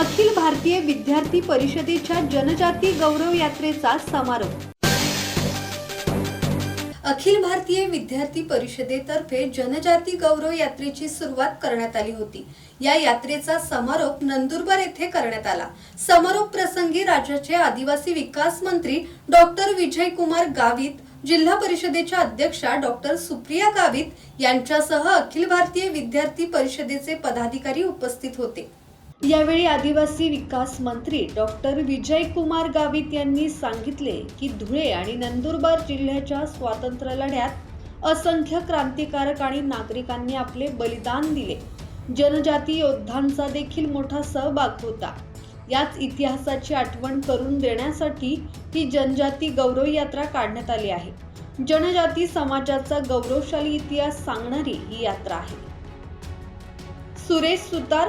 अखिल भारतीय विद्यार्थी परिषदेच्या जनजाती गौरव यात्रेचा समारोप. अखिल भारतीय विद्यार्थी परिषदेतर्फे जनजाती गौरव यात्रेची सुरुवात करण्यात आली होती. या यात्रेचा समारोप नंदुरबार येथे करण्यात आला. समारोप प्रसंगी राज्याचे आदिवासी विकास मंत्री डॉक्टर विजयकुमार गावित जिल्हा परिषदेच्या अध्यक्षा डॉक्टर सुप्रिया गावित यांच्यासह अखिल भारतीय विद्यार्थी परिषदेचे पदाधिकारी उपस्थित होते. यावेळी आदिवासी विकास मंत्री डॉक्टर विजय कुमार गावित यांनी सांगितले की धुळे आणि नंदुरबार जिल्ह्याच्या स्वातंत्र्य लढ्यात असंख्य क्रांतिकारक आणि नागरिकांनी आपले बलिदान दिले. जनजाती योद्धांचा देखील मोठा सहभाग होता. याच इतिहासाची आठवण करून देण्यासाठी ही जनजाती गौरव यात्रा काढण्यात आली आहे. जनजाती समाजाचा गौरवशाली इतिहास सांगणारी ही यात्रा आहे. सुरेश सुतार